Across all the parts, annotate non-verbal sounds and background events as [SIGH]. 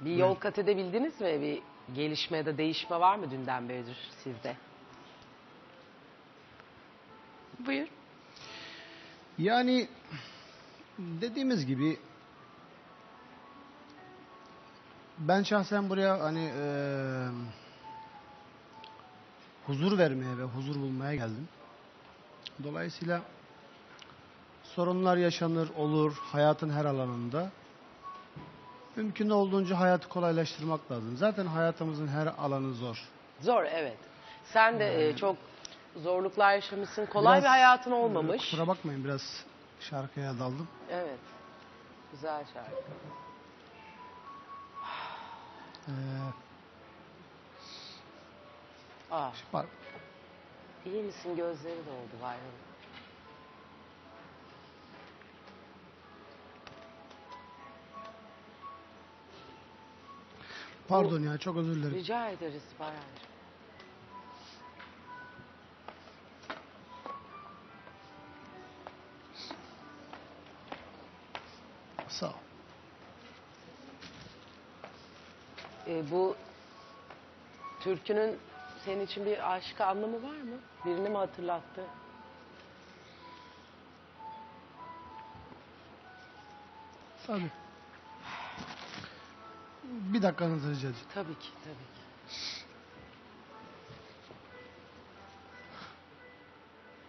Bir yol kat edebildiniz mi? Bir gelişme ya da değişme var mı dünden beridir sizde? Buyur. Yani dediğimiz gibi ben şahsen buraya hani eee, huzur vermeye ve huzur bulmaya geldim. Dolayısıyla sorunlar yaşanır, olur hayatın her alanında. Mümkün olduğunca hayatı kolaylaştırmak lazım. Zaten hayatımızın her alanı zor. Zor evet. Sen de e, çok zorluklar yaşamışsın. Kolay Biraz, bir hayatın olmamış. Kusura bakmayın biraz şarkıya daldım. Evet. Güzel şarkı. Eee, Aa, var- iyi misin? Gözleri doldu Bayram. Pardon ya çok özür dilerim. Rica ederiz Bayram. Sağ ol. E, bu türkünün senin için bir aşk anlamı var mı? Birini mi hatırlattı? Tabii. Bir dakikanızı rica edeceğim. Tabii ki, tabii ki.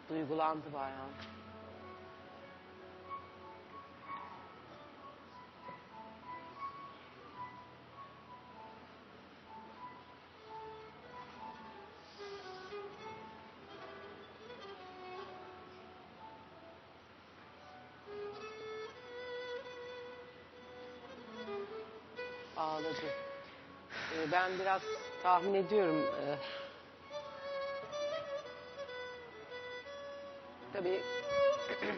Duygulandı bayağı. Ben biraz tahmin ediyorum. Ee, tabii [CLEARS THROAT]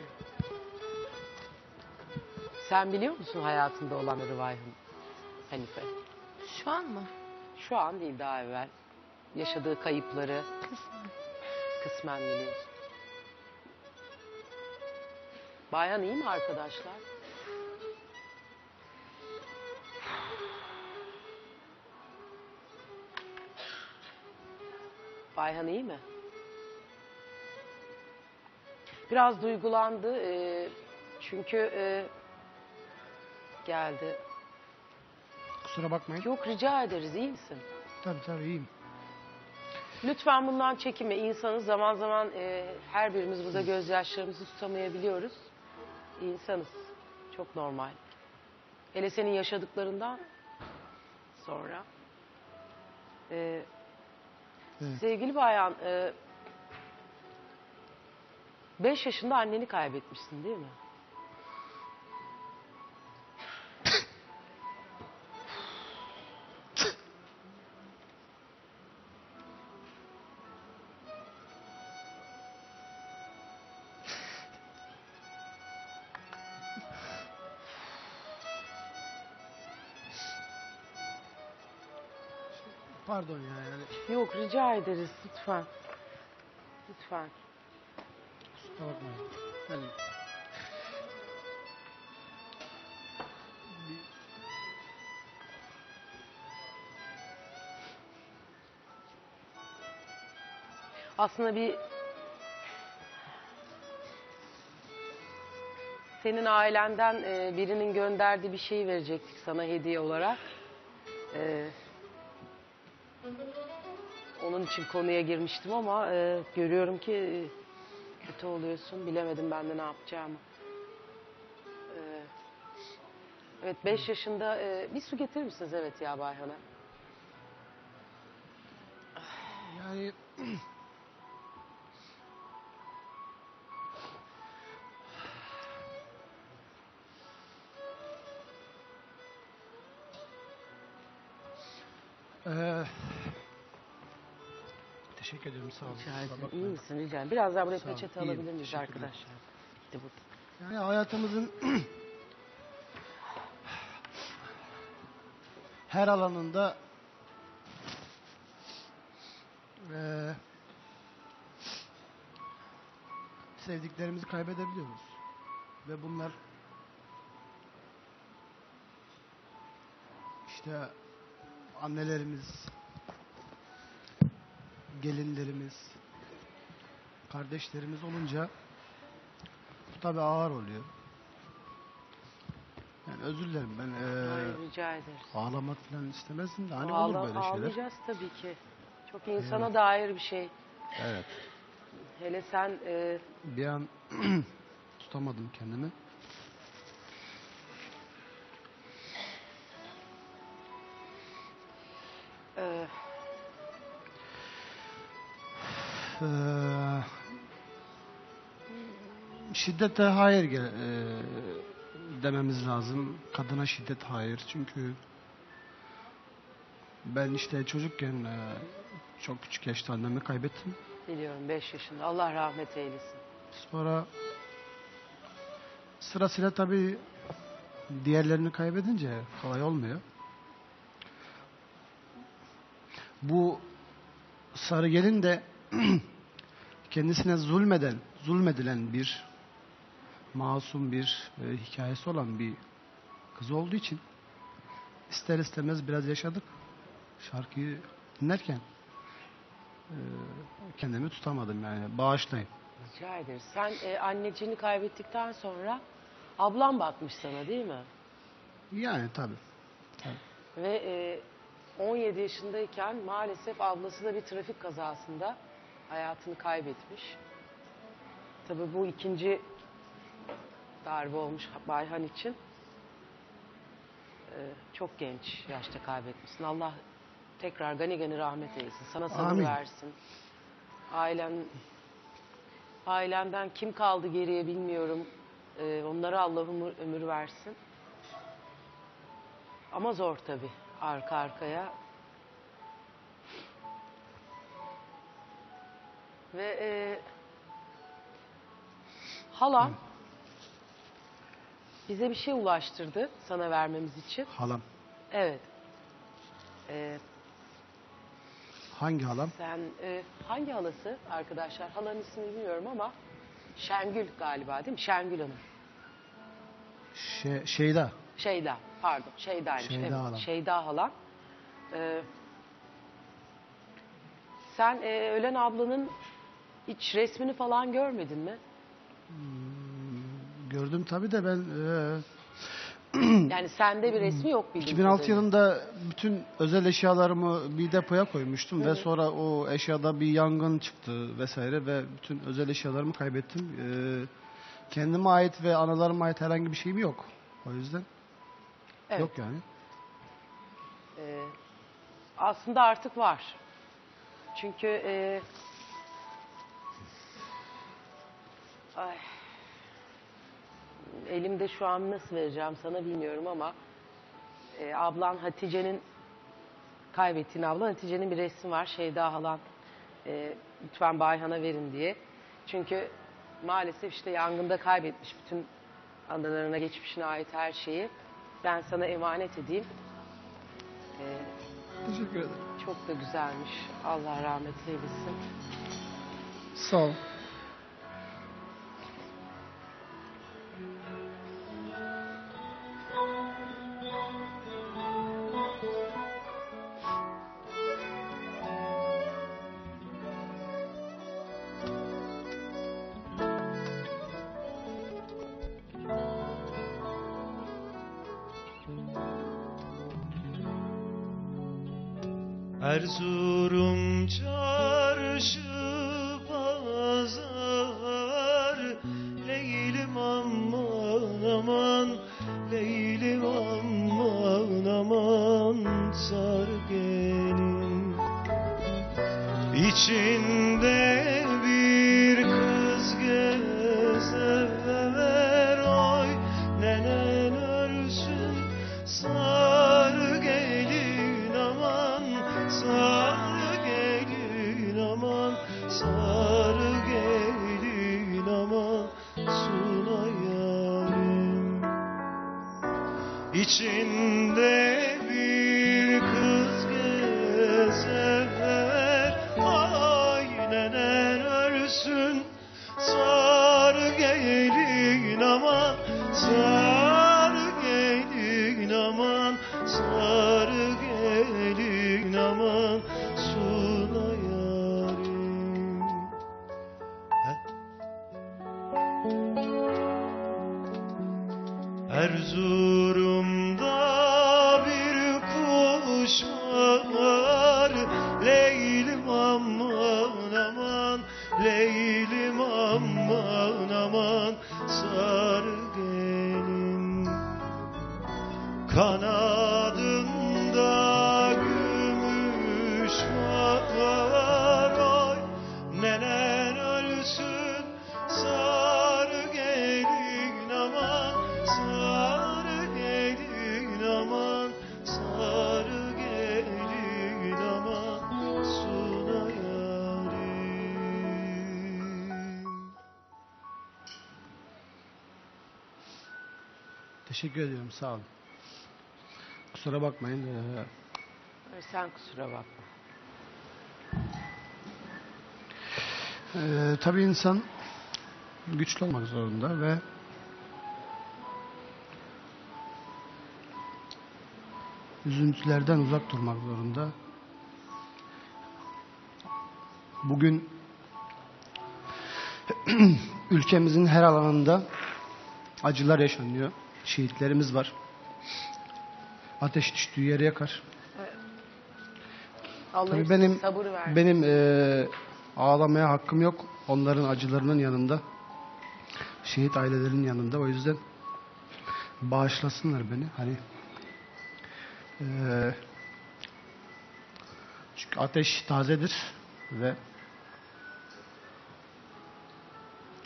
sen biliyor musun hayatında olanları Vayhun Hanife? Şu an mı? Şu an değil daha evvel. Yaşadığı kayıpları Kısmen. kısmen biliyorsun. Bayan iyi mi arkadaşlar? Bayhan iyi mi? Biraz duygulandı. e, çünkü e, geldi. Kusura bakmayın. Yok rica ederiz iyi misin? Tabii tabii iyiyim. Lütfen bundan çekinme. İnsanız zaman zaman e, her birimiz burada gözyaşlarımızı tutamayabiliyoruz. İnsanız. Çok normal. Hele senin yaşadıklarından sonra. E. Sevgili bayan, e, beş yaşında anneni kaybetmişsin değil mi? Pardon ya yani Yok rica ederiz lütfen. Lütfen. kusura bakmayın. Yani Aslında bir senin ailenden e, birinin gönderdiği bir şey verecektik sana hediye olarak. E, onun için konuya girmiştim ama e, görüyorum ki e, kötü oluyorsun. Bilemedim ben de ne yapacağımı. E, evet 5 yaşında e, bir su getirir misiniz? Evet ya Bayhan'a. yani [CLEARS THROAT] teşekkür ediyorum sağ olun. Rica ederim. İyi misin rica ederim. Biraz daha buraya Sağ ol, peçete iyiyim. alabilir miyiz arkadaşlar? Gitti bu. Yani hayatımızın [CLEARS THROAT] her alanında eee, sevdiklerimizi kaybedebiliyoruz. Ve bunlar işte annelerimiz, gelinlerimiz, kardeşlerimiz olunca bu tabi ağır oluyor. Yani özür dilerim ben rica ederiz. ağlamak falan istemezdim de hani Ağla- olur böyle şeyler. Ağlayacağız tabii ki. Çok insana dair bir şey. Evet. Hele sen e, Bir an [CLEARS THROAT] tutamadım kendimi. Eee, şiddete hayır eee, dememiz lazım. Kadına şiddet hayır. Çünkü ben işte çocukken eee, çok küçük yaşta annemi kaybettim. biliyorum 5 yaşında. Allah rahmet eylesin. Sonra sırasıyla tabii diğerlerini kaybedince kolay olmuyor. Bu sarı gelin de [CLEARS THROAT] kendisine zulmeden, zulmedilen bir masum bir e, hikayesi olan bir kız olduğu için ister istemez biraz yaşadık. Şarkıyı dinlerken e, kendimi tutamadım yani bağışlayın. Rica ederiz. Sen e, anneciğini kaybettikten sonra ablam bakmış sana değil mi? Yani tabii. tabii. Ve e, 17 yaşındayken maalesef ablası da bir trafik kazasında hayatını kaybetmiş. Tabii bu ikinci darbe olmuş Bayhan için. E, çok genç yaşta kaybetmişsin. Allah tekrar gani gani rahmet eylesin. Sana sabır Amin. versin. Ailen ailenden kim kaldı geriye bilmiyorum. E, onlara Allah ömür, ömür versin. Ama zor tabii arka arkaya. Ve e, halam bize bir şey ulaştırdı sana vermemiz için. Halam. Evet. E, Hangi halam? sen e, hangi halası arkadaşlar? Halanın ismini bilmiyorum ama Şengül galiba değil mi? Şengül Hanım. Şey, Şeyda. Şeyda, pardon. Şeyda'ymış. Şeyda evet. halam. Şeyda halam. Ee, sen e, ölen ablanın hiç resmini falan görmedin mi? Gördüm tabii de ben e, Yani sende bir resmi yok bildiğim 2006 kadarıyla. yılında bütün özel eşyalarımı bir depoya koymuştum ve sonra o eşyada bir yangın çıktı vesaire ve bütün özel eşyalarımı kaybettim. E, kendime ait ve analarıma ait herhangi bir şeyim yok. O yüzden Evet. yok yani. Ee, aslında artık var. Çünkü e, ay, elimde şu an nasıl vereceğim sana bilmiyorum ama e, ablan Hatice'nin kaybettiğin ablan Hatice'nin bir resmi var. Şeyda halan e, lütfen Bayhan'a verin diye. Çünkü maalesef işte yangında kaybetmiş bütün anılarına, geçmişine ait her şeyi. Ben sana emanet edeyim. Ee, Teşekkür ederim. çok da güzelmiş. Allah rahmet eylesin. Sağ ol. Erzurum çarşı pazar. Leylim aman aman Leylim aman aman. Sar gelin İçinde Teşekkür ediyorum. Sağ olun. Kusura bakmayın. ee, Sen kusura bakma. Ee, tabii insan güçlü olmak zorunda ve üzüntülerden uzak durmak zorunda. Bugün [CLEARS THROAT] ülkemizin her alanında acılar yaşanıyor. Şehitlerimiz var. Ateş düştüğü yeri yakar. Allah Tabii benim sabır versin. benim eee, ağlamaya hakkım yok. Onların acılarının yanında. Şehit ailelerinin yanında. O yüzden bağışlasınlar beni. Hani eee, çünkü ateş tazedir ve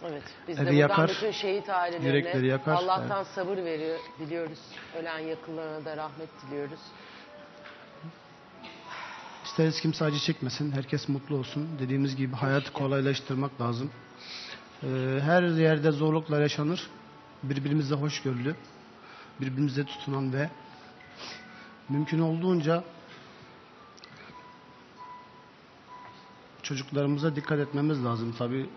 Evet. Biz Evi de buradan yakar, bütün şehit ailelerine yakar, Allah'tan sabır veriyor, diliyoruz. Ölen yakınlarına da rahmet diliyoruz. isteriz kimse acı çekmesin. Herkes mutlu olsun. Dediğimiz gibi hayatı kolaylaştırmak lazım. Eee, her yerde zorluklar yaşanır. Birbirimizle hoşgörülü, birbirimize tutunan ve mümkün olduğunca çocuklarımıza dikkat etmemiz lazım tabi.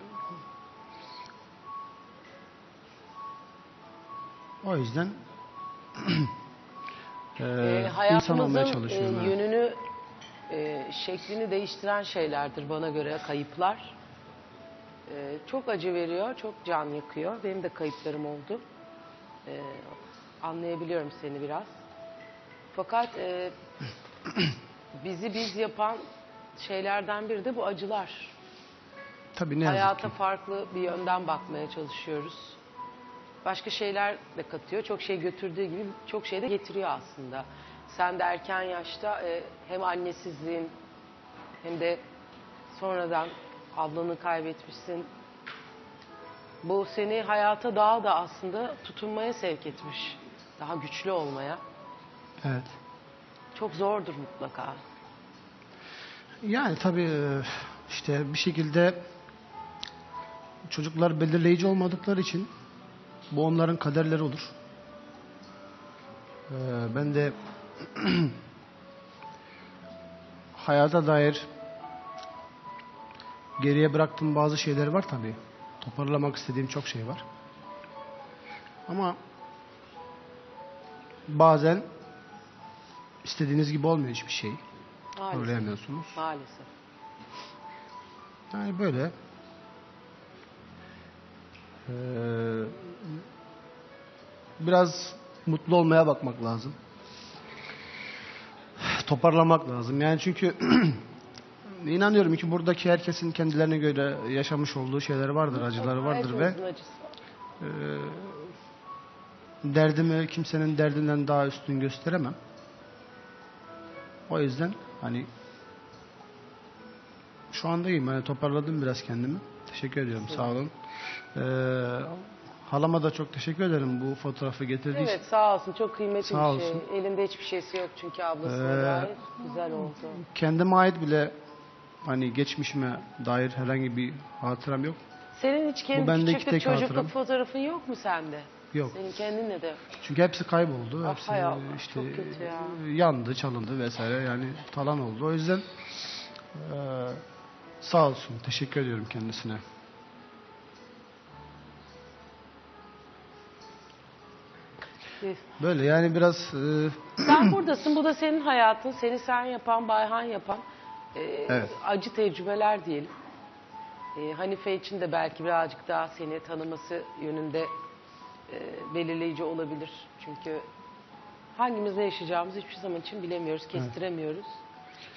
O yüzden [CLEARS THROAT] eee, Ee, insan olmaya e, çalışıyorum. evet. yönünü, e, şeklini değiştiren şeylerdir bana göre kayıplar. E, çok acı veriyor, çok can yakıyor. Benim de kayıplarım oldu. E, anlayabiliyorum seni biraz. Fakat e, [CLEARS THROAT] bizi biz yapan şeylerden biri de bu acılar. Tabii ne yazık Hayata ki. farklı bir yönden bakmaya çalışıyoruz. Başka şeyler de katıyor. Çok şey götürdüğü gibi çok şey de getiriyor aslında. Sen de erken yaşta e, hem annesizliğin hem de sonradan ablanı kaybetmişsin. Bu seni hayata daha da aslında tutunmaya sevk etmiş. Daha güçlü olmaya. Evet. Çok zordur mutlaka. Yani tabii e, işte bir şekilde çocuklar belirleyici olmadıkları için bu onların kaderleri olur. Ee, Ben de [CLEARS THROAT] hayata dair geriye bıraktığım bazı şeyler var tabii. Toparlamak istediğim çok şey var. Ama bazen istediğiniz gibi olmuyor hiçbir şey. Maalesef. Söyleyemiyorsunuz. Maalesef. Yani böyle. Ee, biraz mutlu olmaya bakmak lazım. Toparlamak lazım. Yani çünkü [CLEARS THROAT] inanıyorum ki buradaki herkesin kendilerine göre yaşamış olduğu şeyler vardır, acıları vardır ve var. derdimi kimsenin derdinden daha üstün gösteremem. O yüzden hani şu anda iyiyim. Yani toparladım biraz kendimi. Teşekkür ediyorum. Sağ olun. Ee, halama da çok teşekkür ederim bu fotoğrafı getirdiği için. Evet sağ olsun çok kıymetli Sağ bir şey. olsun. Elinde hiçbir şeysi yok çünkü ablasına Ee, dair. Güzel oldu. Kendime ait bile hani geçmişime dair herhangi bir hatıram yok. Senin hiç kendi bendeki küçüklük tek çocukluk hatıram. fotoğrafın yok mu sende? Yok. Senin kendinle de. Çünkü hepsi kayboldu. Ah, hepsi hay Allah, işte çok kötü ya. yandı, çalındı vesaire. Yani talan oldu. O yüzden eee, sağ olsun. Teşekkür ediyorum kendisine. Böyle yani biraz eee, Sen [CLEARS THROAT] buradasın. Bu da senin hayatın. Seni sen yapan, Bayhan yapan e, Evet. acı tecrübeler diyelim. e, Hanife için de belki birazcık daha seni tanıması yönünde e, belirleyici olabilir. Çünkü hangimiz ne yaşayacağımızı hiçbir zaman için bilemiyoruz, kestiremiyoruz.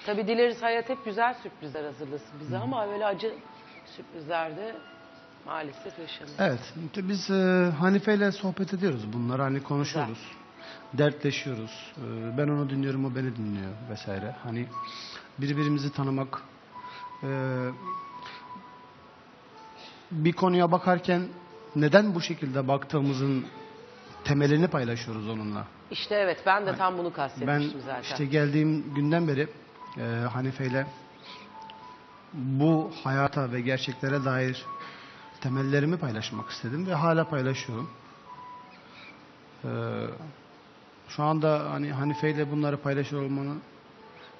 Tabii dileriz hayat hep güzel sürprizler hazırlasın bize ama böyle acı sürprizler de maalesef yaşanıyor. Evet, biz e, Hanife ile sohbet ediyoruz bunları hani konuşuyoruz. Dertleşiyoruz. E, ben onu dinliyorum, o beni dinliyor vesaire. Hani birbirimizi tanımak e, bir konuya bakarken neden bu şekilde baktığımızın temelini paylaşıyoruz onunla. İşte evet ben de tam bunu Ben kastetmiştim zaten. işte geldiğim günden beri e, Hanife ile bu hayata ve gerçeklere dair temellerimi paylaşmak istedim ve hala paylaşıyorum. E, şu anda hani Hanife ile bunları paylaşıyor olmanın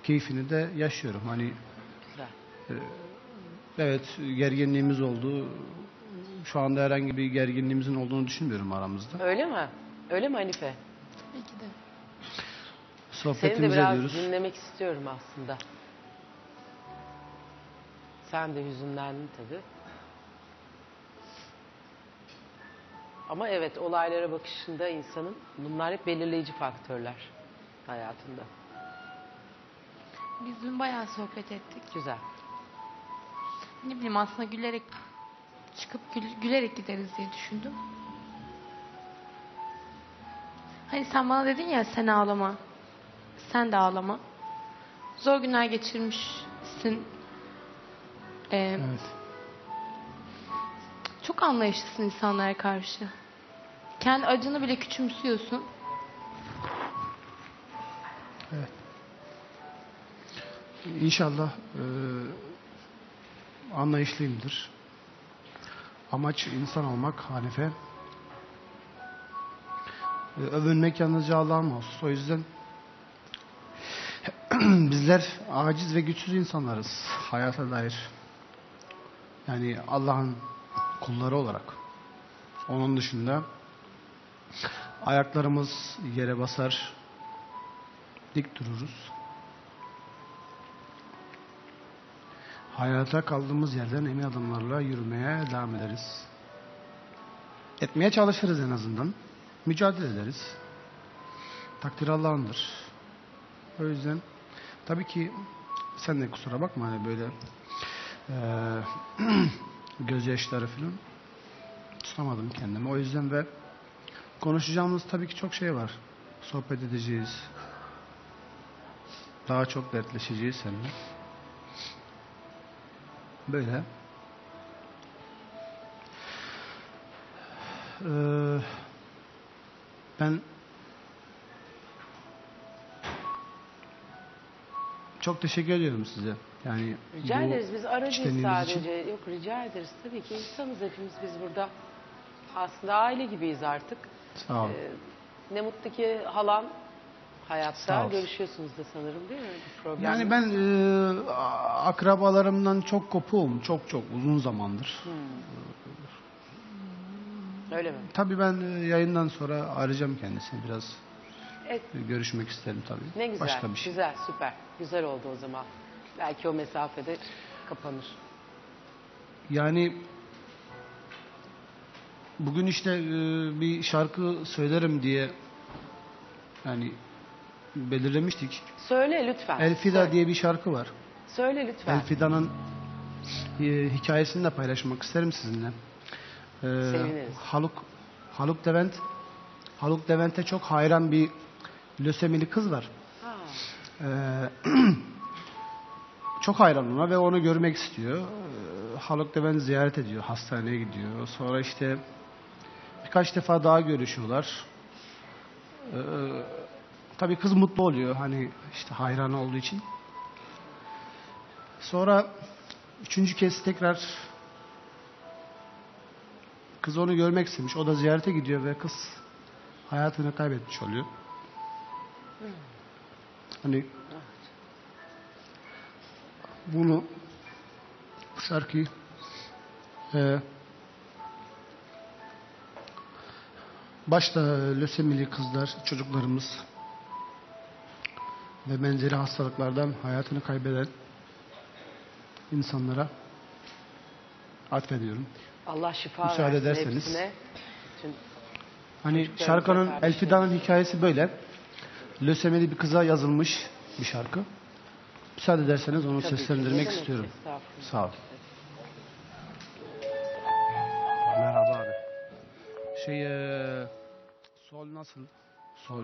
keyfini de yaşıyorum. Hani Güzel. evet gerginliğimiz oldu. Şu anda herhangi bir gerginliğimizin olduğunu düşünmüyorum aramızda. Öyle mi? Öyle mi Hanife? Tabii ki de. Seni de Sohbetimizi biraz ediyoruz. dinlemek istiyorum aslında. Sen de hüzünlendin tabii. Ama evet olaylara bakışında insanın bunlar hep belirleyici faktörler hayatında. Biz dün bayağı sohbet ettik. Güzel. Ne bileyim aslında gülerek çıkıp gül- gülerek gideriz diye düşündüm. Hani sen bana dedin ya sen ağlama. Sen de ağlama. Zor günler geçirmişsin. Ee, Evet. Çok anlayışlısın insanlara karşı. Kendi acını bile küçümsüyorsun. İnşallah e, anlayışlıyımdır. Amaç insan olmak Hanife. E, övünmek yalnızca Allah'a mahsus. O yüzden [CLEARS THROAT] bizler aciz ve güçsüz insanlarız hayata dair. Yani Allah'ın kulları olarak. Onun dışında ayaklarımız yere basar, dik dururuz. Hayata kaldığımız yerden emin adımlarla yürümeye devam ederiz. Etmeye çalışırız en azından. Mücadele ederiz. Takdir Allah'ındır. O yüzden tabii ki sen de kusura bakma hani böyle eee [CLEARS THROAT] gözyaşları falan tutamadım kendimi. O yüzden ve konuşacağımız tabii ki çok şey var. Sohbet edeceğiz. Daha çok dertleşeceğiz seninle. Böyle. Ee, ben çok teşekkür ediyorum size. Yani Rica bu ederiz biz aracıyız sadece. için. Yok rica ederiz. Tabii ki insanız hepimiz biz burada. Aslında aile gibiyiz artık. Sağ olun. Ee, ne mutlu ki halan hayatta görüşüyorsunuz da sanırım değil mi? Bu. Yani ben e, akrabalarımdan çok kopuğum. Çok çok uzun zamandır. Öyle mi? Tabii ben e, yayından sonra arayacağım kendisini biraz. Evet. e, Görüşmek isterim tabii. Ne güzel. Başka bir şey. Güzel, süper. Güzel oldu o zaman. Belki o mesafede kapanır. Yani bugün işte e, bir şarkı söylerim diye yani belirlemiştik. Söyle lütfen. El Fida Söyle. diye bir şarkı var. Söyle lütfen. El Fida'nın e, hikayesini de paylaşmak isterim sizinle. E, Seviniriz. Haluk Haluk Levent Haluk Levent'e çok hayran bir lösemili kız var. Ha, Ee, [CLEARS THROAT] çok hayran ona ve onu görmek istiyor. Ee, Haluk beni ziyaret ediyor, hastaneye gidiyor. Sonra işte birkaç defa daha görüşüyorlar. Ee, tabii kız mutlu oluyor hani işte hayran olduğu için. Sonra üçüncü kez tekrar kız onu görmek istemiş. O da ziyarete gidiyor ve kız hayatını kaybetmiş oluyor. Hani bunu bu şarkıyı e, başta lösemili kızlar, çocuklarımız ve benzeri hastalıklardan hayatını kaybeden insanlara atfediyorum. Allah şifa Müsaade versin ederseniz. hepsine. Hani şarkının. Elfida'nın hikayesi böyle. Lösemeli bir kıza yazılmış bir şarkı. Müsaade ederseniz onu Tabii seslendirmek istiyorum. Sağ ol. Şey sol nasıl? Sol.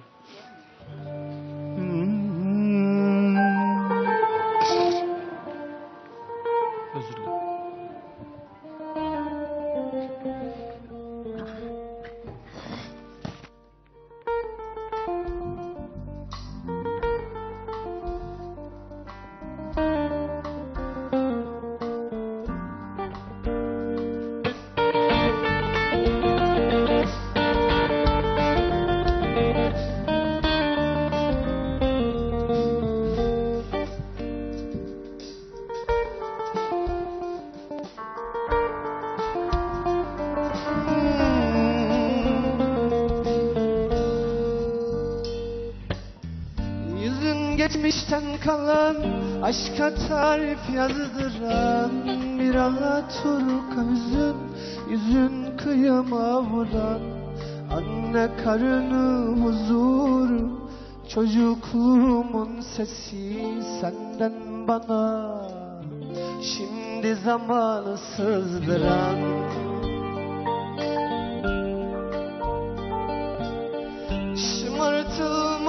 Kalan Aşka tarif yazdıran Bir Alaturka hüzün Yüzün kıyıma vuran. Anne karını huzuru Çocukluğumun sesi Senden bana. Şimdi zamanı sızdıran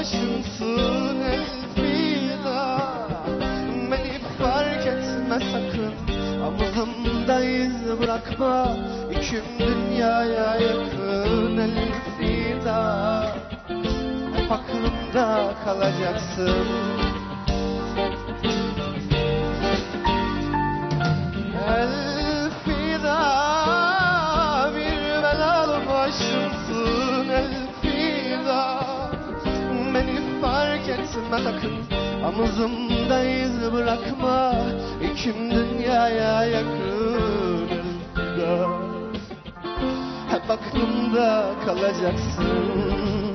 belalı başımsın Elfina Beni fark etme sakın. Omuzumda iz bırakma. İküm dünyaya yakın Elfina Hep aklımda kalacaksın etme sakın. Omuzumda iz bırakma. İkim dünyaya yakın. Elfida Hep aklımda kalacaksın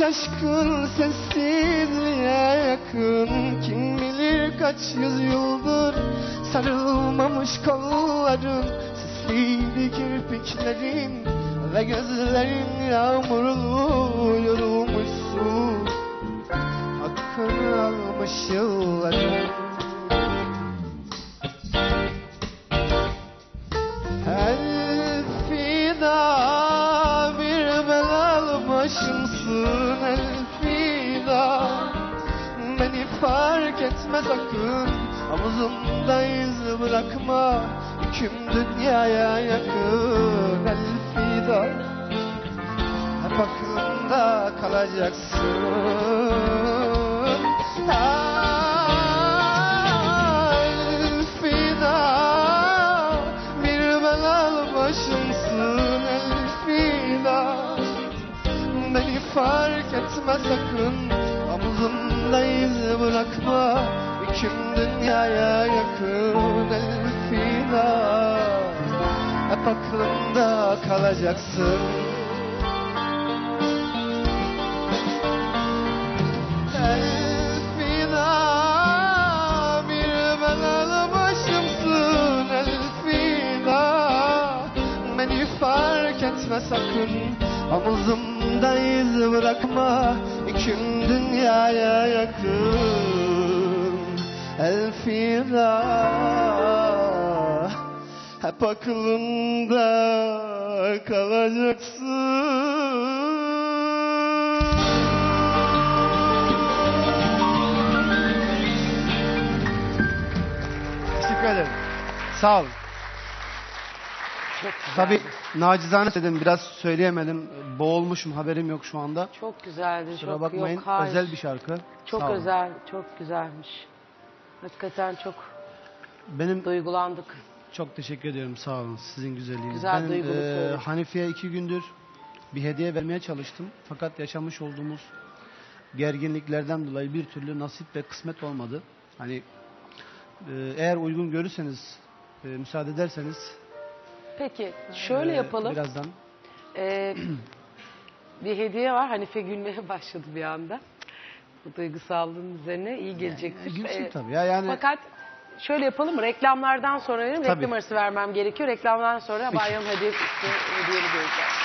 Şımartılmamış aşkın sessizliğe yakın. Kim bilir kaç yüzyıldır sarılmamış kolların Sisliydi kirpiklerin ve gözlerin yağmurlu yorulmuşsun. Hakkını almış yılların başımsın Elfida Beni fark etme sakın. Omuzumda iz bırakma. Tüm dünyaya yakın Elfida Hep aklımda kalacaksın. Elfida fark etme sakın. Omuzumda iz bırakma. İküm dünyaya yakın Elfida Hep aklımda kalacaksın. Fark etme sakın Omuzumda iz bırakma İküm dünyaya yakın Elfida Hep aklımda kalacaksın Teşekkür ederim. Sağ olun. Çok güzeldi. Tabii nacizane dedim biraz söyleyemedim. Boğulmuşum haberim yok şu anda. Çok güzeldi. Kusura çok bakmayın. yok, hayır. özel bir şarkı. Çok Sağ olun. özel, çok güzelmiş. Hakikaten çok Benim duygulandık. çok teşekkür ediyorum. Sağ olun. Sizin güzelliğiniz. Güzel, Benim duygulu söyledin. Hanifi'ye iki gündür bir hediye vermeye çalıştım. Fakat yaşamış olduğumuz gerginliklerden dolayı bir türlü nasip ve kısmet olmadı. Hani eee, eğer uygun görürseniz, eee, müsaade ederseniz Peki şöyle eee, yapalım. Birazdan. Ee, [CLEARS THROAT] bir hediye var. Hanife gülmeye [LAUGHS] başladı bir anda. Bu duygusallığın üzerine iyi gelecektir. Gülsün Ee, tabii ya yani. Fakat şöyle yapalım. Reklamlardan sonra verelim. Tabii. Reklam arası vermem gerekiyor. Reklamdan sonra bayram hediyesi hediyeli göreceğiz.